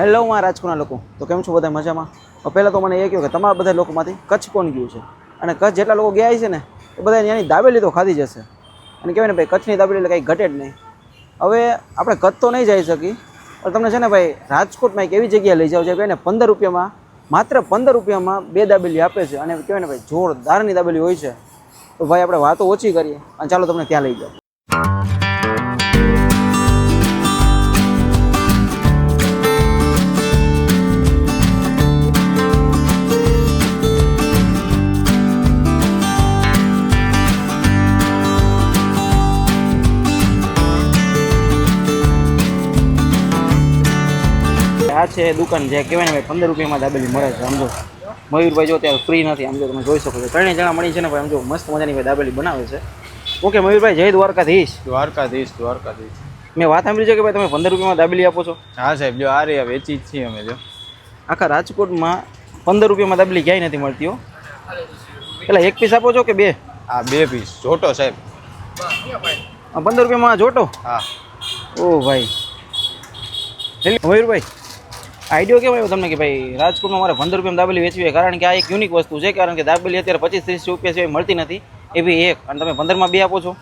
Hello હું રાજકોટના લોકો. તો કેમ છો બધા મજામાં? પહેલાં તો મને એ કહ્યું કે તમારા બધા લોકોમાંથી કચ્છ કોણ ગયું છે? અને કચ્છ જેટલા લોકો ગયા છે ને, એ બધા ત્યાંની દાબેલી તો ખાધી જશે અને કહેવાય ને ભાઈ, કચ્છની દાબેલી એટલે કંઈ ઘટે જ નહીં. હવે આપણે કચ્છ તો નહીં જઈ શકી, પણ તમને છે ને ભાઈ, રાજકોટમાં એક એવી જગ્યાએ લઈ જાવ જે કહેવાય ને પંદર રૂપિયામાં, માત્ર પંદર રૂપિયામાં બે દાબેલી આપે છે. અને કહેવાય ને ભાઈ, જોરદારની દાબેલી હોય છે. તો ભાઈ, આપણે વાતો ઓછી કરીએ અને ચાલો તમને ત્યાં લઈ જાઓ. આ છે દુકાન જે કહેવાય ને ભાઈ પંદર રૂપિયામાં દાબેલી મળે છે સમજો મયુરભાઈ જો ત્યારે ફ્રી નથી આમ જો તમે જોઈ શકો છો. ત્રણેય જણા મળી છે ને ભાઈ આમ જો મસ્ત મજાની ભાઈ દાબેલી બનાવે છે. ઓકે મયુરભાઈ જય દ્વારકાધીશ. દ્વારકાધીશ દ્વારકાધીશ. મેં વાત સાંભળી છે કે ભાઈ તમે પંદર રૂપિયામાં દાબેલી આપો છો? હા સાહેબ જો આ રહ્યા વેચી જ છીએ અમે જો. આખા રાજકોટમાં પંદર રૂપિયામાં દાબેલી ક્યાંય નથી મળતી હો. પેલા એક પીસ આપો છો કે બે? હા બે પીસ જોટો સાહેબ. પંદર રૂપિયામાં જોટો? હા. ઓ ભાઈ. એટલે મયુરભાઈ આઈડિયો કેમ આવ્યો તમને કે ભાઈ રાજકોટમાં મારે પંદર રૂપિયામાં દાબેલી વેચવી હોય. કારણ કે આ એક યુનિક વસ્તુ છે કારણ કે દાબેલી અત્યારે પચીસ ત્રીસ રૂપિયા સિવાય મળતી નથી. એ બી એક. અને તમે પંદરમાં બે આપો છો.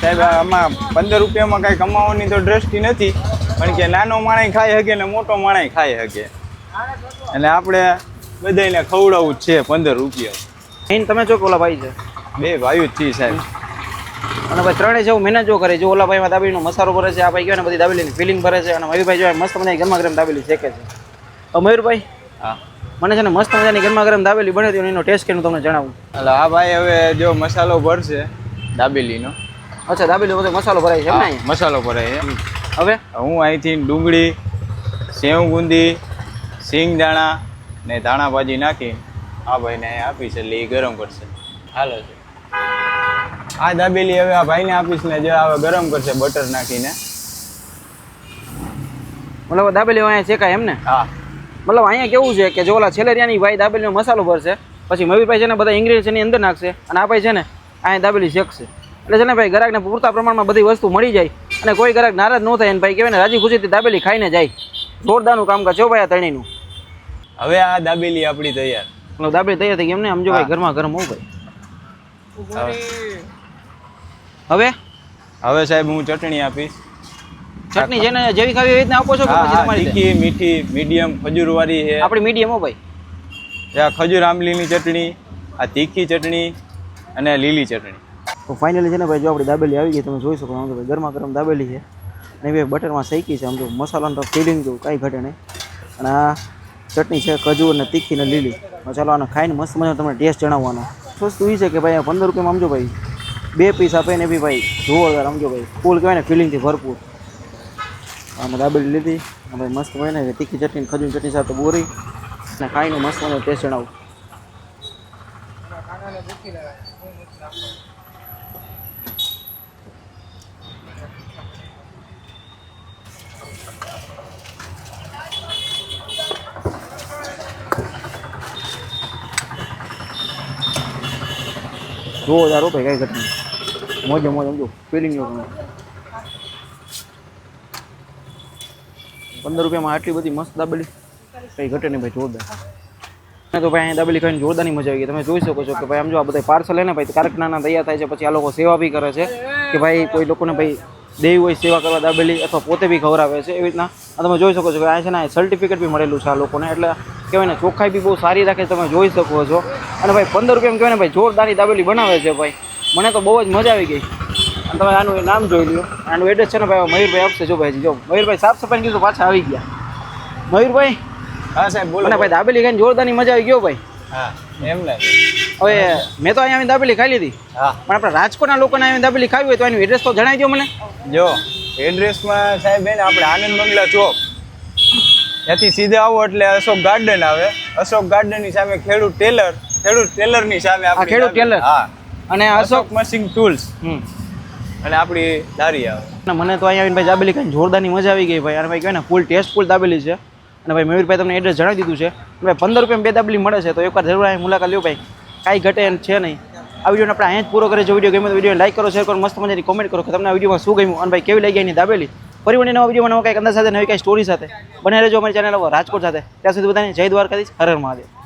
સાહેબ આમાં પંદર રૂપિયામાં કાંઈ કમાવાની તો દ્રષ્ટિ નથી પણ કે નાનો માણસ ખાઈ શકે ને મોટો માણસ ખાઈ શકે. એટલે આપણે બધાને ખવડાવવું જ છે પંદર રૂપિયા. મેઇન તમે જો ઓલા ભાઈ છે? બે ભાઈ જ છીએ સાહેબ. અને ભાઈ ત્રણેય જેવું મહેનત જો કરે જો ઓલા ભાઈમાં દાબેલીનો મસાલો ભરે છે આ ભાઈ કહેવાય ને બધી દાબેલીની ફિલિંગ ભરે છે. અને મયુરભાઈ જો મસ્ત મને ગરમા ગરમ દાબેલી શેકે છે. મયુરભાઈ? હા. મને છે ને મસ્ત મજાની ગરમા ગરમ દાબેલી બને હતી એનો ટેસ્ટ કરીને તમને જણાવું? એટલે આ ભાઈ હવે જો મસાલો ભરશે દાબેલીનો. અચ્છા દાબેલી બધો મસાલો ભરાય છે ને? મસાલો ભરાય છે. હવે? હું અહીંથી ડુંગળી સેવ ગુંદી સિંગદાણા ને ધાણા ભાજી નાખી આ ભાઈને આપીશ એટલે એ ગરમ કરશે. હાલો છે. આ દાબેલી હવે આ ભાઈને આપીશ ને જે હવે ગરમ કરશે બટર નાખીને. મતલબ દાબેલી અહીંયા શેકાય એમ ને? હા. મતલબ અહીંયા કેવું છે કે જો ઓલા છેલેરિયાની ભાઈ દાબેલીનો મસાલો ભરશે પછી મયુરભાઈ છે ને બધા ઇન્ગ્રીડિયન્ટ્સ એની અંદર નાખશે અને આ ભાઈ છે ને અહીંયા દાબેલી શેકશે. એટલે છે ને ભાઈ ગ્રાહકને પૂરતા પ્રમાણમાં બધી વસ્તુ મળી જાય અને કોઈ ગ્રાહક નારાજ ન થાય અને ભાઈ કહેવાય ને રાજી ખુશીથી દાબેલી ખાઈને જાય. જોરદારનું કામકાજ છે ભાઈ આ ત્રણેયનું. હવે આ દાબેલી આપણી તૈયાર. મતલબ દાબેલી તૈયાર થઈ ગઈ એમને? સમજો ભાઈ. ઘરમાં ગરમ હોવું ભાઈ. હવે? હવે સાહેબ હું ચટણી આપીશ. ચટણી જેને જેવી ખાવી એવી રીતના આપો છો કે પછી તમારી તીખી મીઠી મીડિયમ ખજૂરવાળી છે. આપણી મીડિયમ હો ભાઈ. આ ખજૂર આંબલીની ચટણી આ તીખી ચટણી અને લીલી ચટણી. તો ફાઇનલી છે ને ભાઈ જો આપણી દાબેલી આવી ગઈ તમે જોઈ શકો આમ તો ભાઈ ગરમા ગરમ દાબેલી છે. અને ભાઈ બટરમાં શેકી છે આમ તો મસાલાનો તો ફિલિંગ તો કાંઈ ઘટે નહીં. અને આ ચટણી છે ખજૂર ને તીખી ને લીલી. ચાલો આને ખાઈને મસ્ત મજાનો તમને ટેસ્ટ જણાવવાનો. વસ્તુ એ છે કે ભાઈ આ પંદર રૂપિયામાં સમજો ભાઈ બે પીસ આપે ને બી ભાઈ જોરદાર સમજો ભાઈ ફૂલ કહેવાય ને ફિલિંગથી ભરપૂર. અને દાબેલી લીધી. અમે મસ્ત હોય તીખી ચટણી ખજૂર ચટણી સાથે બોરી અને ખાઈને મસ્ત મને ટેસ્ટ જણાવું જોરદાર હો ભાઈ કઈ ઘટના. મોજે મોજ, સમજો. ફિલિંગ જો પંદર રૂપિયામાં આટલી બધી મસ્ત દાબેલી? કઈ ઘટે નહીં ભાઈ, જોરદાર. અને તો ભાઈ અહીંયા દાબેલી ખાઈને જોરદારની મજા આવી ગઈ. તમે જોઈ શકો છો કે ભાઈ, આમ જો આ બધા પાર્સલ ને ભાઈ કારખાના તૈયાર થાય છે, પછી આ લોકો સેવા બી કરે છે કે ભાઈ, કોઈ લોકોને ભાઈ દેવી હોય સેવા કરવા દાબેલી અથવા પોતે બી ખવડાવે છે, એવી રીતના. આ તમે જોઈ શકો છો કે આ છે ને સર્ટિફિકેટ બી મળેલું છે આ લોકોને. એટલે કહેવાય ને, ચોખ્ખાઈ બી બહુ સારી રાખે તમે જોઈ શકો છો. અને ભાઈ, પંદર રૂપિયામાં કહેવાય ને, ભાઈ, જોરદારની દાબેલી બનાવે છે ભાઈ. મને તો બહુ જ મજા આવી ગઈ. અને તમે આનું નામ જોઈ લ્યો. આનું એડ્રેસ છે ને ભાઈ મયુરભાઈ આપશે જો ભાઈ જો મયુરભાઈ સાફ સફાઈ કીધું પાછા આવી ગયા. મયુરભાઈ? હા સાહેબ બોલો ભાઈ દાબેલી ખાઈને જોરદારની મજા આવી ગયો ભાઈ. હા એમ ને. હવે મેં તો અહીંયા દાબેલી ખાઈ લીધી. હા. પણ આપણે રાજકોટના લોકોને અહીંયા દાબેલી ખાવી હોય તો એનું એડ્રેસ તો જણાવી દો મને. જો એડ્રેસમાં સાહેબ બેન આપણે આનંદ બંગલા ચોક. ત્યાંથી સીધા આવો એટલે અશોક ગાર્ડન આવે. અશોક ગાર્ડનની સામે ખેડૂત ટેલર. ખેડૂત ટેલરની સામે આપણે ખેડૂત ટેલર? હા. અને અશોક મશીન ટૂલ્સ હમ. અને આપણી દારી આવે. મને તો અહીંયા ભાઈ દાબેલી ખાઈને જોરદારની મજા આવી ગઈ ભાઈ. અને ભાઈ કહેવાય ને ફૂલ ટેસ્ટફુલ દાબેલી છે. અને ભાઈ મયુરભાઈ તમને એડ્રેસ જણાવી દીધું છે. ભાઈ પંદર રૂપિયામાં બે દાબેલી મળે છે, તો એકવાર જરૂર અહીં મુલાકાત લ્યો ભાઈ. કાંઈ ઘટે છે નહીં. આ વિડીયોને આપણે અહીંયા જ પૂરો કરે જો વીડિયો ગમે તો વીડિયો લાઈક કરો શેર કરો મસ્ત મજાની કોમેન્ટ કરો કે તમને આ વિડીયોમાં શું ગમ્યું અને ભાઈ કેવી લાગી એની દાબેલી. ફરી વળી નવા વિડીયોમાં નવા કંઈક અંદર સાથે, નવી કંઈ સ્ટોરી સાથે. બને રહેજો અમારી ચેનલ રાજકોટ સાથે. ત્યાં સુધી બધાને જય દ્વારકાધીશ. હર હર મહાદેવ.